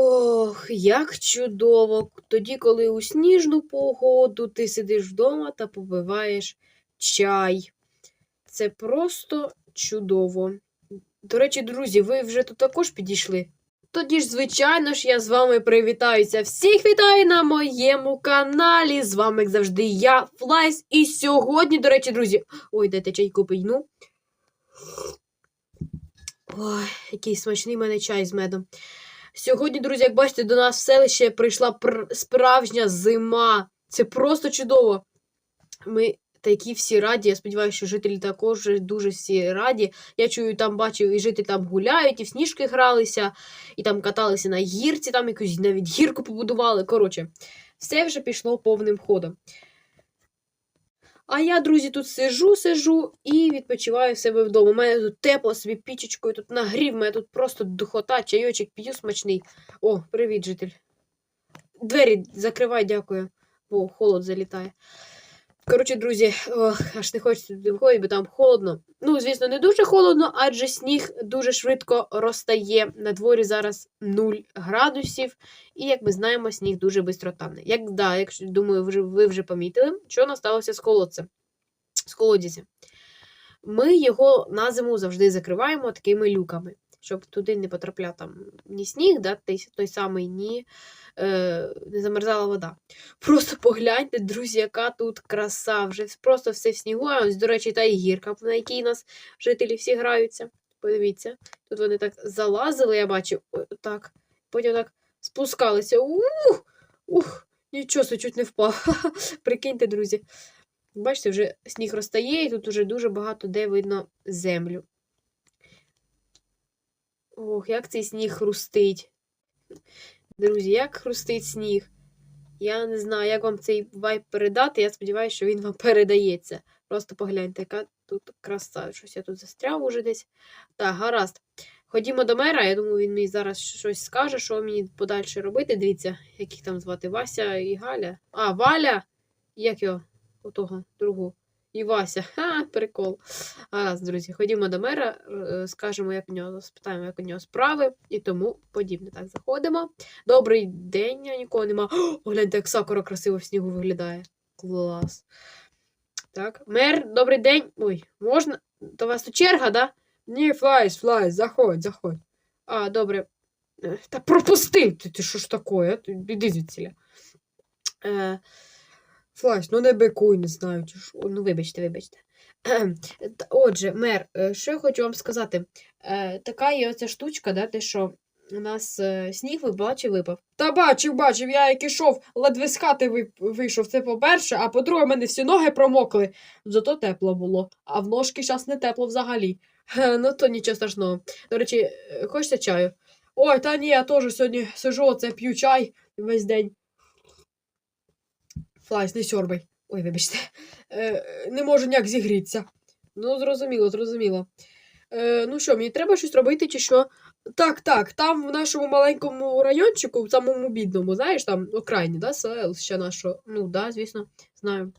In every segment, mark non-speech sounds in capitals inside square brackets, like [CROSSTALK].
Ох, як чудово! Тоді, коли у сніжну погоду ти сидиш вдома та попиваєш чай. Це просто чудово. До речі, друзі, ви вже тут також підійшли. Тоді ж, звичайно ж, я з вами привітаюся. Всіх вітаю на моєму каналі. З вами, як завжди, я, Флайс. І сьогодні, до речі, друзі. Ой, дайте чайку пийну. Ой, який смачний в мене чай з медом. Сьогодні, друзі, як бачите, до нас в селище прийшла пр- справжня зима. Це просто чудово. Ми такі всі раді. Я сподіваюся, що жителі також дуже всі раді. Я чую, там бачив, і жителі там гуляють, і в сніжки гралися, і там каталися на гірці, там якусь навіть гірку побудували. Коротше, все вже пішло повним ходом. А я, друзі, тут сижу, сижу і відпочиваю в себе вдома. У мене тут тепло собі пічечкою, тут нагрів, у мене тут просто духота, чайочок п'ю смачний. О, привіт, житель. Двері закривай, дякую, бо холод залітає. Коротше, друзі, ох, аж не хочеться туди виходити, бо там холодно. Ну, звісно, не дуже холодно, адже сніг дуже швидко розтає. На дворі зараз 0 градусів, і як ми знаємо, сніг дуже швидко тане. Як да, якщо думаю, ви вже, ви вже помітили, що насталося з колодцем, з колодязем. Ми його на зиму завжди закриваємо такими люками, щоб туди не потрапляв там ні сніг, да, той, той самий, ні е, не замерзала вода. [LAUGHS] Просто погляньте, друзі, яка тут краса. Вже просто все в снігу. А ось, до речі, та і гірка, на якій нас жителі всі граються. Подивіться, тут вони так залазили, я бачив, так. Потім так спускалися. Ух! Ух! Нічого, чуть не впав. [LAUGHS] Прикиньте, друзі. Бачите, вже сніг розтає, і тут вже дуже багато де видно землю. Ох, як цей сніг хрустить. Друзі, як хрустить сніг. Я не знаю, як вам цей вайб передати. Я сподіваюся, що він вам [LAUGHS] передається. Просто погляньте, яка тут краса. Щось я тут застряв уже десь. Так, гаразд. Ходімо до мера. Я думаю, він мені зараз щось скаже, що мені подальше робити. Дивіться, як їх там звати Вася і Галя. А, Валя! Як його? Отого другого. І Вася. Ха, прикол. Гаразд, друзі, ходімо до мера, е, скажемо, як у нього, спитаємо, як у нього справи і тому подібне. Так, заходимо. Добрий день, я нікого нема. О, гляньте, як сакура красиво в снігу виглядає. Клас. Так, мер, добрий день. Ой, можна? У вас тут черга, да? Ні, флайс, флайс, заходь, заходь. А, добре. Е, Та пропустив ти, ти що ж таке? Ти Іди звідсіля. Е, Флайс, ну не бикуй, не знаю. Чи що. Ну, вибачте, вибачте. Отже, мер, е, що я хочу вам сказати? Е, така є оця штучка, да, те, що у нас е, сніг ви бачив, випав. Та бачив, бачив, я як ішов, ледве з хати ви- вийшов. Це по-перше, а по-друге, мене всі ноги промокли. Зато тепло було, а в ножки зараз не тепло взагалі. Ну то нічого страшного. До речі, хочете чаю? Ой, та ні, я теж сьогодні сижу, оце п'ю чай весь день. Флайс, не сьорбай. Ой, вибачте. Е, не можу ніяк зігрітися. Ну, зрозуміло, зрозуміло. Е, ну що, мені треба щось робити, чи що? Так, так, там в нашому маленькому райончику, в самому бідному, знаєш, там окраїні, да, селища нашого. Ну, да, звісно, знаю.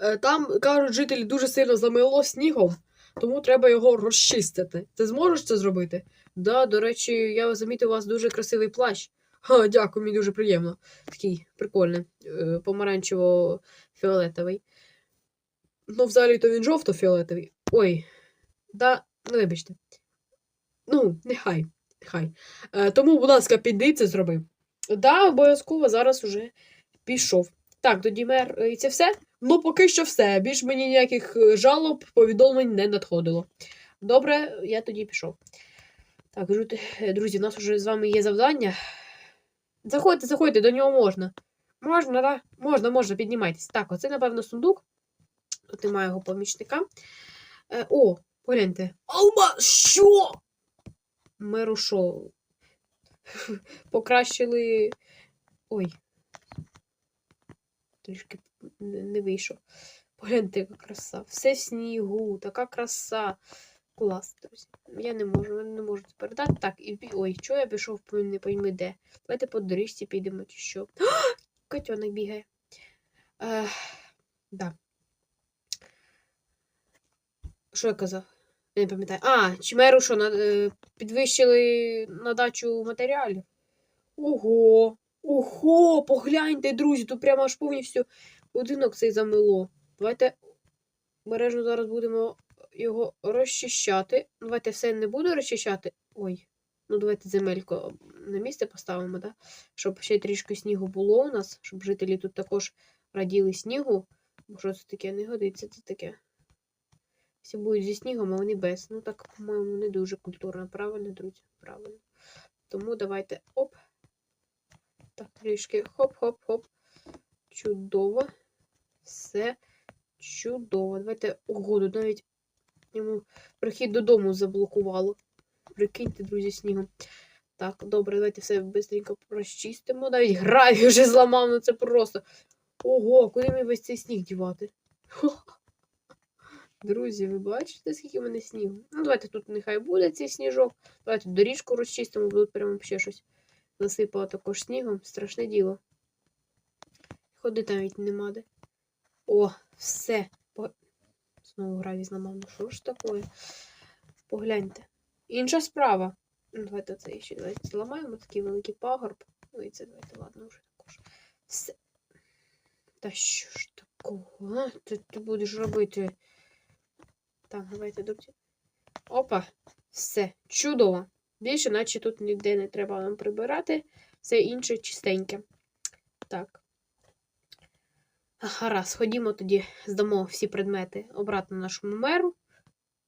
Е, там, кажуть, жителі дуже сильно замило снігом, тому треба його розчистити. Ти зможеш це зробити? Да, до речі, я замітив у вас дуже красивий плащ. Дякую, мені дуже приємно. Такий прикольний, е, помаранчево-фіолетовий. Ну, взагалі-то він жовто-фіолетовий. Ой, да, ну вибачте. Ну, нехай, нехай. Е, тому, будь ласка, піди це зроби. Да, обов'язково зараз уже пішов. Так, тоді мер, е, і це все? Ну, поки що все. Більш мені ніяких е, жалоб, повідомлень не надходило. Добре, я тоді пішов. Так, друзі, у нас вже з вами є завдання. Заходьте, заходьте, до нього можна. Можна, да? Можна, можна, піднімайтесь. Так, оце, напевно, сундук. Тут немає його помічника. Е, о, погляньте. Алма, що? Меру шоу. Покращили. Ой. Трішки не не вийшов. Погляньте, яка краса. Все в снігу, така краса. Клас, друзі. Я не можу, не можу це передати. Так, і ой, чого я пішов, не пойми де. Давайте по доріжці підемо чи що. [GASPS] Котенок бігає. Е, да. Що я казав? Я не пам'ятаю. А, чи меру що, на, е, підвищили надачу матеріалів? Ого! Ого! Погляньте, друзі, тут прямо аж повністю будинок цей замило. Давайте бережно зараз будемо його розчищати. Давайте все не буду розчищати. Ой. Ну, давайте земельку на місце поставимо, да? щоб ще трішки снігу було у нас, щоб жителі тут також раділи снігу. Бо що це таке не годиться, це таке. Всі будуть зі снігом, а вони без. Ну так, по-моєму, не дуже культурно. Правильно, друзі? Правильно. Тому давайте оп. Так, трішки хоп-хоп-хоп. Чудово. Все чудово. Давайте ого, тут навіть йому прихід додому заблокувало. Прикиньте, друзі, снігом. Так, добре, давайте все швидко розчистимо. Навіть гравій вже зламав, ну це просто. Ого, куди мені весь цей сніг дівати? [LAUGHS] Друзі, ви бачите, скільки в мене снігу? Ну, давайте тут нехай буде цей сніжок. Давайте доріжку розчистимо, бо тут прямо ще щось засипало також снігом. Страшне діло. Ходити навіть нема де. О, все. Знову гравій зламав. Ну що ж таке? Погляньте. Інша справа. Ну, давайте це ще давайте зламаємо такий великий пагорб. Ну і це давайте, ладно, вже також. Все. Та що ж такого? Ти, ти будеш робити? Так, давайте, друзі. Опа, все, чудово. Більше, наче тут ніде не треба нам прибирати. Все інше чистеньке. Так. Гаразд, ходімо тоді, здамо всі предмети обратно нашому меру.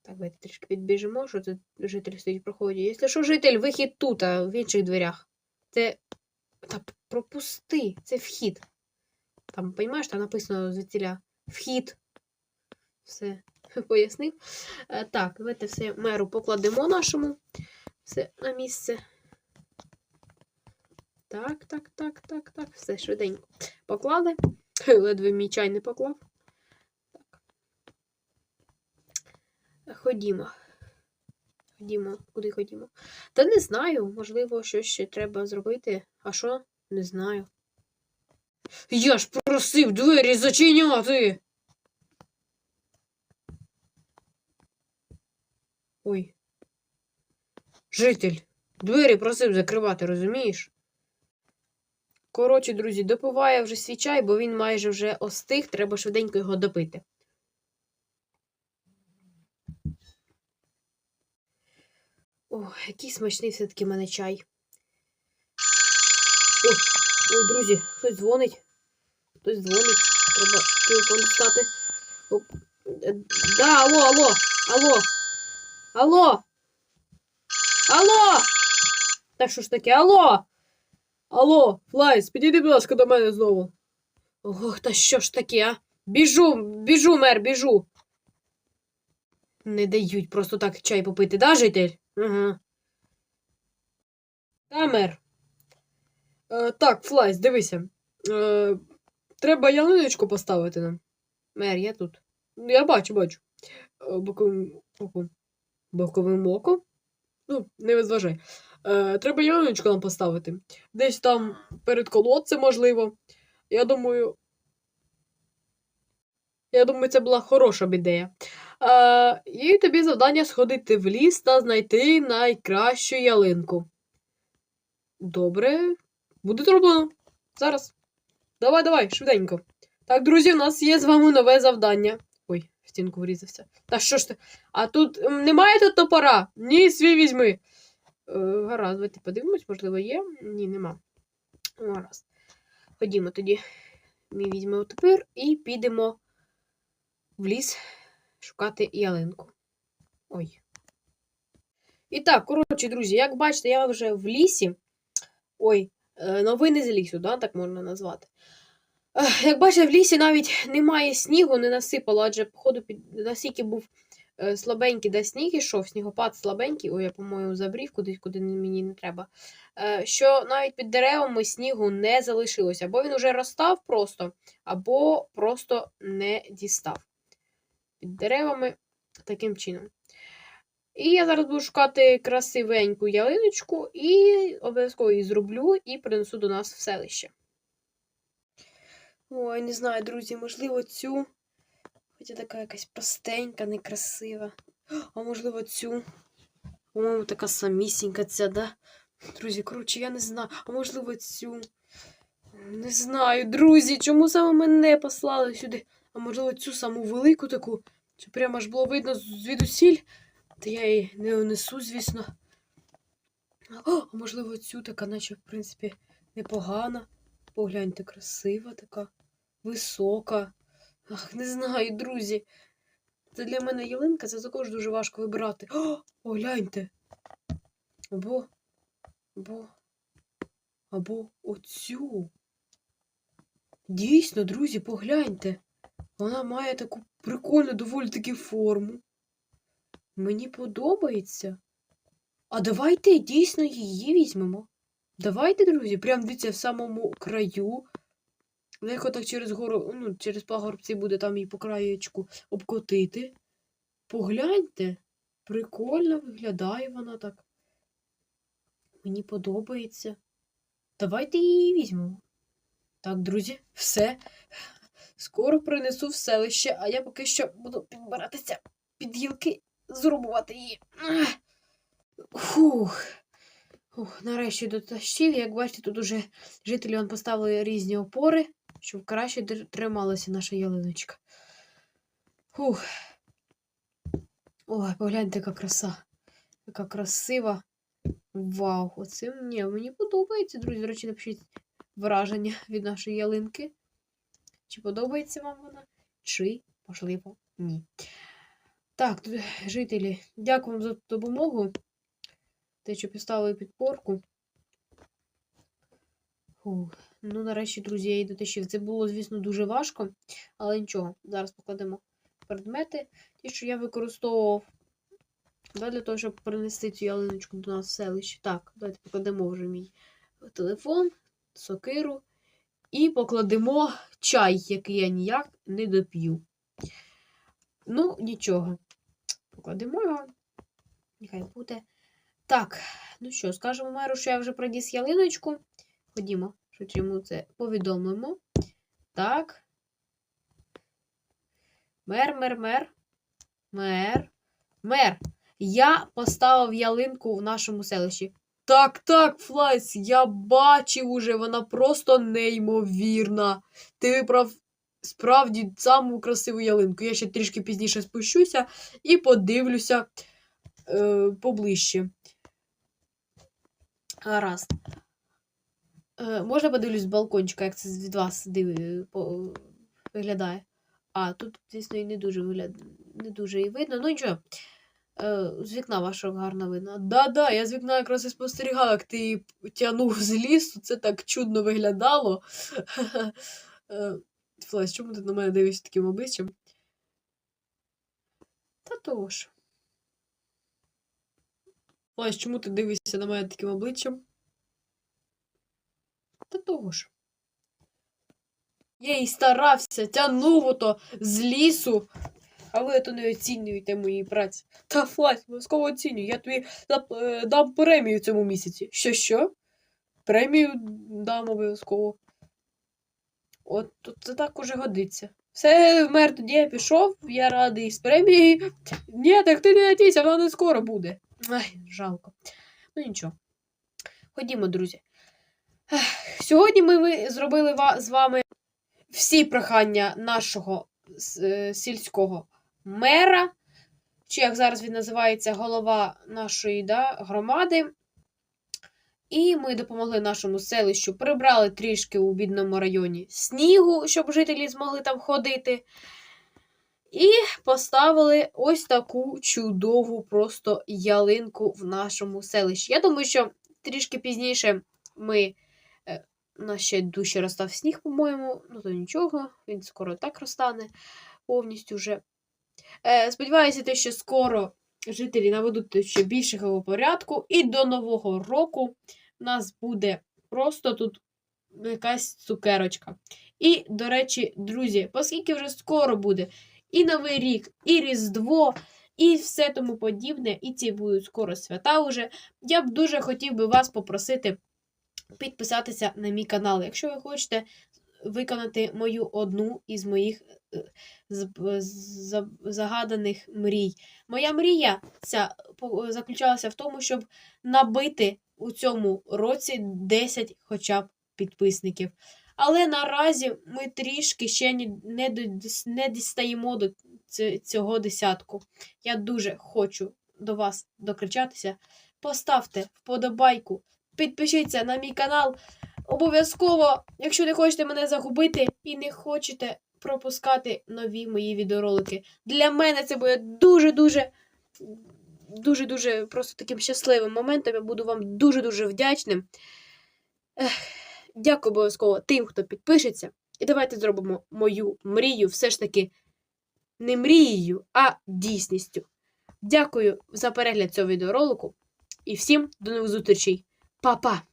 Так, давайте трішки підбіжимо, що тут житель стоїть проходить. Якщо що, житель, вихід тут, а в інших дверях. Це. Та пропусти, це вхід. Там, розумієш, там написано звідтіля вхід. Все, [LAUGHS] пояснив. Е, Так, давайте все меру покладемо нашому. Все на місце. Так, так, так, так, так. Все швиденько. Поклади. [LAUGHS] Ледве мій чай не поклав. Так. Ходімо. Ходімо, куди ходімо? Та не знаю, можливо, щось ще треба зробити. А що? Не знаю. Я ж просив двері зачиняти. Ой. Житель, двері просив закривати, розумієш? Коротше, друзі, допиває вже свій чай, бо він майже вже остиг, треба швиденько його допити. Ох, який смачний все-таки в мене чай. Ой, ой, друзі, хтось дзвонить. Хтось дзвонить. Треба телефон дістати. Да, алло, алло, алло. Алло. Алло. Та що ж таке? Алло. Алло, Флайс, підійди, будь ласка, до мене знову. Ох, та що ж таке, а? Біжу, біжу, мер, біжу. Не дають просто так чай попити, да, житель? Ага. Та, мер. Е, так, Флайс, дивися. Е, треба ялиночку поставити нам. Мер, я тут. Я бачу, бачу. Е, боковим оком. Боковим оком? Ну, не розважай. Е, треба ялиночку нам поставити. Десь там перед колодцем, можливо. Я думаю. Я думаю, це була хороша б ідея. Е, і тобі завдання сходити в ліс та знайти найкращу ялинку. Добре, буде зроблено. Зараз. Давай, давай, швиденько. Так, друзі, у нас є з вами нове завдання. Ой, в стінку врізався. Та що ж ти? А тут немає тут топора? Ні, свій візьми. Е, гаразд, давайте подивимось, можливо, є. Ні, нема. Гаразд. Ходімо тоді. Ми візьмемо тепер і підемо в ліс шукати ялинку. Ой. І так, коротше, друзі, як бачите, я вже в лісі. Ой, е, новини з лісу, да, так можна назвати. Як бачите, в лісі навіть немає снігу, не насипало, адже, походу, під... настільки був слабенький, де сніг ішов, снігопад слабенький, ой, я, по-моєму, забрів кудись, куди мені не треба. Е, що навіть під деревами снігу не залишилося. Або він уже розстав просто, або просто не дістав. Під деревами таким чином. І я зараз буду шукати красивеньку ялиночку і обов'язково її зроблю і принесу до нас в селище. Ой, не знаю, друзі, можливо, цю. Хоча така якась простенька, некрасива. А можливо, цю. По-моєму, така самісінька ця, да? Друзі, коротше, я не знаю. А можливо, цю. Не знаю, друзі, чому саме мене послали сюди? А можливо, цю саму велику таку, що прямо аж було видно звідусіль. Та я її не унесу, звісно. О, а можливо, цю така, наче, в принципі, непогана. Погляньте, красива така, висока. Ах, не знаю, друзі. Це для мене ялинка, це також дуже важко вибирати. О, погляньте. Або. Або. Або оцю. Дійсно, друзі, погляньте. Вона має таку прикольну доволі таки форму. Мені подобається. А давайте дійсно її візьмемо. Давайте, друзі, прям дивіться в самому краю. Легко так через гору, ну, через пагорбці буде там і по краєчку обкотити. Погляньте. Прикольно виглядає вона так. Мені подобається. Давайте її візьмемо. Так, друзі, все. Скоро принесу в селище, а я поки що буду підбиратися під гілки, зрубувати її. Фух. Ух, нарешті дотащив. Як бачите, тут уже жителі он поставили різні опори, щоб краще трималася наша ялиночка. Фух. Ой, погляньте, яка краса. Яка красива. Вау, оце мені, мені подобається, друзі. До речі, напишіть враження від нашої ялинки. Чи подобається вам вона? Чи, можливо, ні. Так, жителі, дякую вам за допомогу. Те, що поставили підпорку. Фух. Ну, нарешті, друзі, я її дотащив. Це було, звісно, дуже важко, але нічого. Зараз покладемо предмети, ті, що я використовував да, для того, щоб принести цю ялиночку до нас в селище. Так, давайте покладемо вже мій телефон, сокиру і покладемо чай, який я ніяк не доп'ю. Ну, нічого. Покладемо його. Нехай буде. Так, ну що, скажемо меру, що я вже приніс ялиночку. Ходімо, що йому це повідомимо. Так. Мер, мер, мер. Мер. Мер. Я поставив ялинку в нашому селищі. Так, так, Флайс, я бачив уже, вона просто неймовірна. Ти вибрав справді саму красиву ялинку. Я ще трішки пізніше спущуся і подивлюся е, поближче. Гаразд. Е, можна подивлюсь з балкончика, як це від вас диви, по, виглядає. А, тут, звісно, і не дуже вигляд... не дуже і видно. Ну нічого. Е, з вікна вашого гарно видно. Да-да, я з вікна якраз і спостерігала, як ти її тягнув з лісу. Це так чудно виглядало. [LAUGHS] Е, Флес, чому ти на мене дивишся таким обличчям? Та того ж. Флес, чому ти дивишся на мене таким обличчям? Та того ж. Я і старався, тягнув ото з лісу. А ви то не оцінюєте мої праці. Та Флась, обов'язково оцінюю. Я тобі дам, е, премію цьому місяці. Що що? Премію дам обов'язково. От це так уже годиться. Все, мер тоді я пішов, я радий з премією. Ні, так ти не надійся, вона не скоро буде. Ай, жалко. Ну нічого. Ходімо, друзі. Сьогодні ми зробили з вами всі прохання нашого е, сільського мера, чи як зараз він називається, голова нашої да, громади. І ми допомогли нашому селищу, прибрали трішки у бідному районі снігу, щоб жителі змогли там ходити. І поставили ось таку чудову просто ялинку в нашому селищі. Я думаю, що трішки пізніше ми. У нас ще дужче розстав сніг, по-моєму. Ну, то нічого, він скоро так розтане повністю вже. Е, сподіваюся, те, що скоро жителі наведуть ще більшого порядку, і до Нового року у нас буде просто тут якась цукерочка. І, до речі, друзі, оскільки вже скоро буде і Новий рік, і Різдво, і все тому подібне, і ці будуть скоро свята уже, я б дуже хотів би вас попросити підписатися на мій канал, якщо ви хочете виконати мою одну із моїх е, загаданих мрій. Моя мрія ця заключалася в тому, щоб набити у цьому році 10 хоча б підписників. Але наразі ми трішки ще не, не дістаємо до цього десятку. Я дуже хочу до вас докричатися. Поставте вподобайку, підпишіться на мій канал. Обов'язково, якщо не хочете мене загубити і не хочете пропускати нові мої відеоролики. Для мене це буде дуже-дуже, дуже-дуже просто таким щасливим моментом. Я буду вам дуже-дуже вдячним. Ех, дякую обов'язково тим, хто підпишеться. І давайте зробимо мою мрію все ж таки не мрією, а дійсністю. Дякую за перегляд цього відеоролику і всім до нових зустрічей. papá.